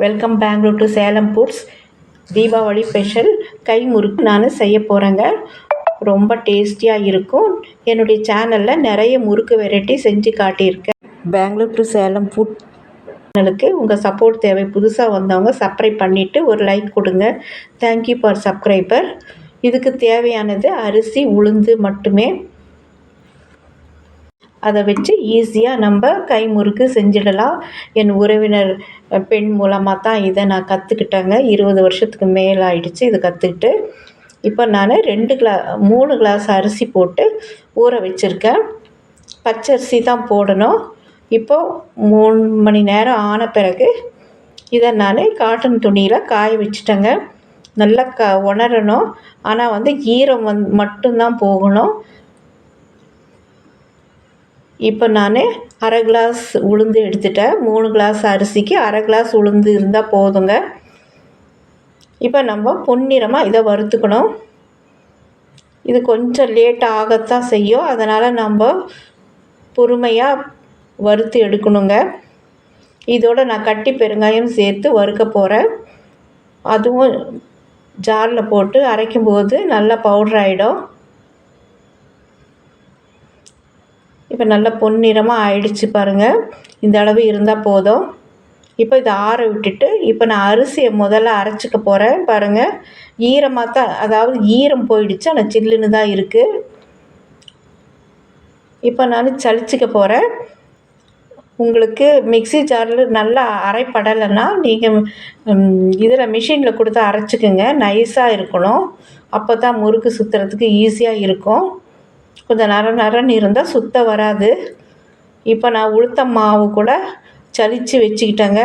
Welcome Bangalore to Salem foods Deepavali special கை முறுக்கு நான் செய்ய போகிறேங்க ரொம்ப டேஸ்டியாக இருக்கும். என்னுடைய சேனலில் நிறைய முறுக்கு வெரைட்டி செஞ்சு காட்டியிருக்கேன். பெங்களூர் டு சேலம் ஃபுட் சேனலுக்கு உங்கள் சப்போர்ட் தேவை. புதுசாக வந்தவங்க சப்ஸ்கிரைப் பண்ணிவிட்டு ஒரு லைக் கொடுங்க. தேங்க்யூ ஃபார் சப்ஸ்கிரைபர் இதுக்கு தேவையானது அரிசி உளுந்து மட்டுமே. அதை வச்சு ஈஸியாக நம்ம கை முறுக்கு செஞ்சிடலாம். என் உறவினர் பெண் மூலமாக தான் இதை நான் கற்றுக்கிட்டேங்க இருபது வருஷத்துக்கு மேலே ஆயிடுச்சு இது கற்றுக்கிட்டு இப்போ நான் ரெண்டு கிளா மூணு கிளாஸ் அரிசி போட்டு ஊற வச்சுருக்கேன். பச்சரிசி தான் போடணும். இப்போ மூணு மணி நேரம் ஆன பிறகு இதை நான் காட்டன் துணியில் காய வச்சுட்டேங்க. நல்லா க உணரணும். ஆனால் வந்து ஈரம் வந் மட்டும்தான் போகணும். இப்போ நான் அரை கிளாஸ் உளுந்து எடுத்துட்டேன். மூணு கிளாஸ் அரிசிக்கு அரை கிளாஸ் உளுந்து இருந்தால் போதுங்க. இப்போ நம்ம பொன்னிறமாக இதை வறுத்துக்கணும். இது கொஞ்சம் லேட் ஆகத்தான் செய்யும். அதனால் நம்ம பொறுமையாக வறுத்து எடுக்கணுங்க. இதோட நான் கட்டி பெருங்காயம் சேர்த்து வறுக்க போகிறேன் அதுவும் ஜாரில் போட்டு அரைக்கும்போது நல்லா பவுடர் ஆகிடும் இப்போ நல்லா பொன்னிறமாக ஆயிடுச்சு பாருங்கள் இந்த அளவு இருந்தால் போதும். இப்போ இதை ஆற விட்டுட்டு இப்போ நான் அரிசியை முதல்ல அரைச்சிக்க போகிறேன் பாருங்கள் ஈரமாக தான் அதாவது ஈரம் போயிடுச்சு ஆனால் சில்லுன்னு தான் இருக்குது இப்போ நான் சளிச்சிக்க போகிறேன் உங்களுக்கு மிக்ஸி ஜாரில் நல்லா அரைப்படலைன்னா நீங்கள் இதில் மிஷினில் கொடுத்து அரைச்சிக்கோங்க. நைஸாக இருக்கணும். அப்போ தான் முறுக்கு சுற்றுறதுக்கு ஈஸியாக இருக்கும். கொஞ்சம் நர நரன்னு இருந்தால் சுத்த வராது. இப்போ நான் உளுத்தம் மாவு கூட சலித்து வச்சுக்கிட்டேங்க.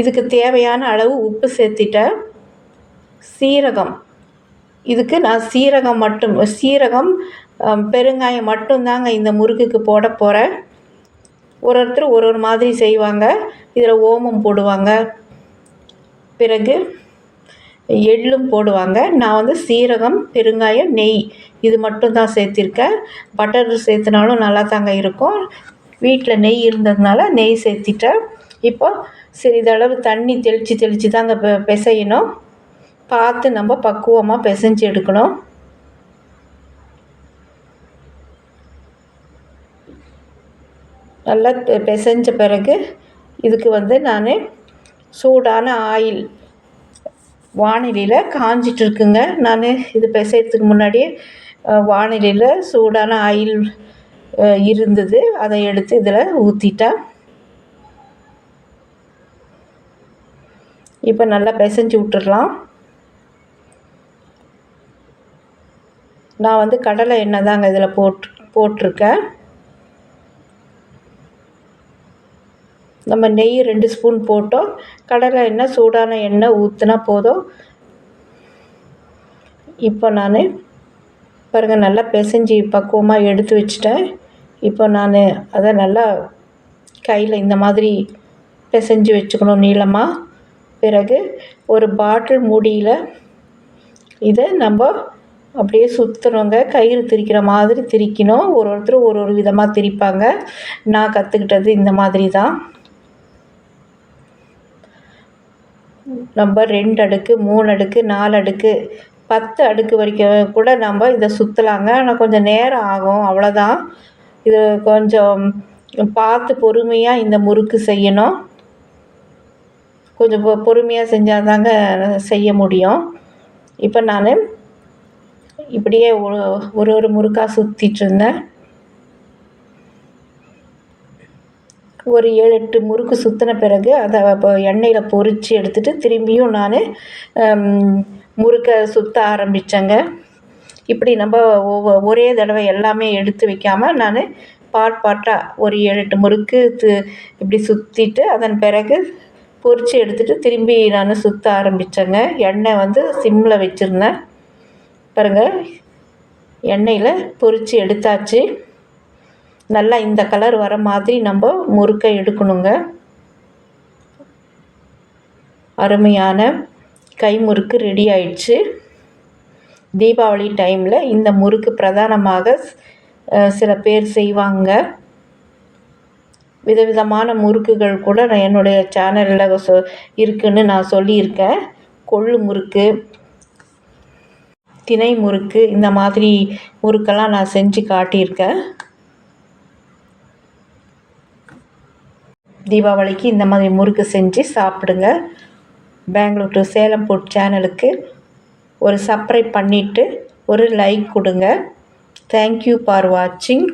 இதுக்கு தேவையான அளவு உப்பு சேர்த்திட்டேன். சீரகம். இதுக்கு நான் சீரகம் மட்டும் சீரகம் பெருங்காயம் மட்டும்தாங்க இந்த முறுக்குக்கு போட போகிறேன் ஒரு ஒருத்தர் ஒரு ஒரு மாதிரி செய்வாங்க. இதில் ஓமம் போடுவாங்க. பிறகு எள்ளும் போடுவாங்க. நான் வந்து சீரகம் பெருங்காயம் நெய் இது மட்டும் தான் சேர்த்திருக்கேன். பட்டர் சேர்த்துனாலும் நல்லா தாங்க இருக்கும். வீட்டில் நெய் இருந்ததுனால நெய் சேர்த்திட்டேன். இப்போ சிறிதளவு தண்ணி தெளித்து தெளித்து தாங்க பெ- பிசையணும். பார்த்து நம்ம பக்குவமாக பிசைஞ்சு எடுக்கணும். நல்லா பிசைஞ்ச பிறகு இதுக்கு வந்து நான் சூடான ஆயில் வானிலையில் காஞ்சிட்டு இருக்குங்க நான் இது பிசையறதுக்கு முன்னாடியே வானிலையில் சூடான ஆயில் இருந்தது. அதை எடுத்து இதில் ஊற்றிட்டேன் இப்போ நல்லா பிசைஞ்சு விட்டுடலாம் நான் வந்து கடலை எண்ணெய் தாங்க இதில் போட்டு போட்டிருக்கேன். நம்ம நெய் ரெண்டு ஸ்பூன் போட்டோம். கடலை எண்ணெய் சூடான எண்ணெய் ஊற்றினா போதும். இப்போ நான் பாருங்கள் நல்லா பிசைஞ்சு பக்குவமாக எடுத்து வச்சிட்டேன். இப்போ நான் அதை நல்லா கையில் இந்த மாதிரி பிசைஞ்சு வச்சுக்கணும் நீளமாக பிறகு ஒரு பாட்டில் மூடியில் இதை நம்ம அப்படியே சுற்றுறோங்க கயிறு திரிக்கிற மாதிரி திரிக்கணும். ஒரு ஒருத்தர் ஒரு ஒரு விதமாக திரிப்பாங்க. நான் கற்றுக்கிட்டது இந்த மாதிரி தான். நம்ம ரெண்டு அடுக்கு மூணு அடுக்கு நாலு அடுக்கு பத்து அடுக்கு வரைக்கும் கூட நம்ம இதை சுற்றலாங்க ஆனால் கொஞ்சம் நேரம் ஆகும். அவ்வளோதான் இது கொஞ்சம் பார்த்து பொறுமையாக இந்த முறுக்கு செய்யணும். கொஞ்சம் பொ பொறுமையாக செஞ்சால் தாங்க செய்ய முடியும். இப்போ நான் இப்படியே ஒரு ஒரு ஒரு முறுக்காக சுற்றிட்டு இருந்தேன். ஒரு ஏழு எட்டு முறுக்கு சுற்றின பிறகு அதை இப்போ எண்ணெயில் பொறித்து எடுத்துட்டு திரும்பியும் நான் முறுக்கை சுற்ற ஆரம்பித்தேங்க இப்படி நம்ம ஒவ்வொ- ஒரே தடவை எல்லாமே எடுத்து வைக்காமல் நான் பாட் பாட்டாக ஒரு ஏழு எட்டு முறுக்கு து- இப்படி சுற்றிட்டு அதன் பிறகு பொரித்து எடுத்துட்டு திரும்பி நான் சுற்ற ஆரம்பித்தேங்க எண்ணெய் வந்து சிம்மில் வச்சுருந்தேன். பாருங்கள் எண்ணெயில் பொரித்து எடுத்தாச்சு. நல்லா இந்த கலர் வர மாதிரி நம்ம முறுக்கை எடுக்கணுங்க. அருமையான கை முறுக்கு ரெடி ஆயிடுச்சு. தீபாவளி டைமில் இந்த முறுக்கு பிரதானமாக சில பேர் செய்வாங்க. விதவிதமான முறுக்குகள் கூட நான் என்னுடைய சேனலில் சொ இருக்குதுன்னு நான் சொல்லியிருக்கேன். கொள்ளு முறுக்கு தினை முறுக்கு இந்த மாதிரி முறுக்கெல்லாம் நான் செஞ்சு காட்டியிருக்கேன். தீபாவளிக்கு இந்த மாதிரி முறுக்கு செஞ்சு சாப்பிடுங்க. பெங்களூர் டு சேலம் ஃபுட் சேனலுக்கு ஒரு சப்ஸ்கிரைப் பண்ணிவிட்டு ஒரு லைக் கொடுங்க. தேங்க்யூ ஃபார் வாட்சிங்